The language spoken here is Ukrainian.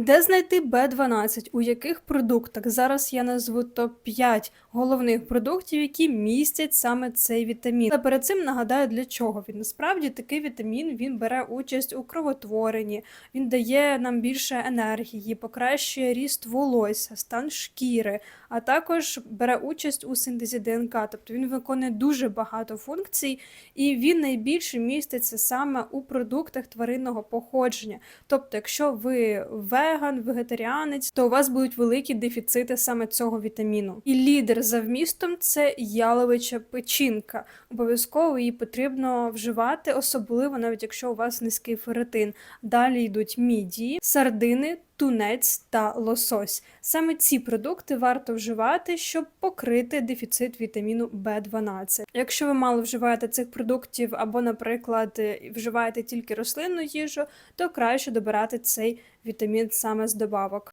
Де знайти Б12? У яких продуктах? Зараз я назву топ-5 головних продуктів, які містять саме цей вітамін. Але перед цим нагадаю, для чого він. Насправді такий вітамін він бере участь у кровотворенні, він дає нам більше енергії, покращує ріст волосся, стан шкіри, а також бере участь у синтезі ДНК. Тобто він виконує дуже багато функцій, і він найбільше міститься саме у продуктах тваринного походження. Тобто, якщо ви веган, вегетаріанець, то у вас будуть великі дефіцити саме цього вітаміну. І лідер за вмістом це яловича печінка. Обов'язково її потрібно вживати, особливо навіть якщо у вас низький ферритин. Далі йдуть мідії, сардини. Тунець та лосось. Саме ці продукти варто вживати, щоб покрити дефіцит вітаміну В12. Якщо ви мало вживаєте цих продуктів або, наприклад, вживаєте тільки рослинну їжу, то краще добирати цей вітамін саме з добавок.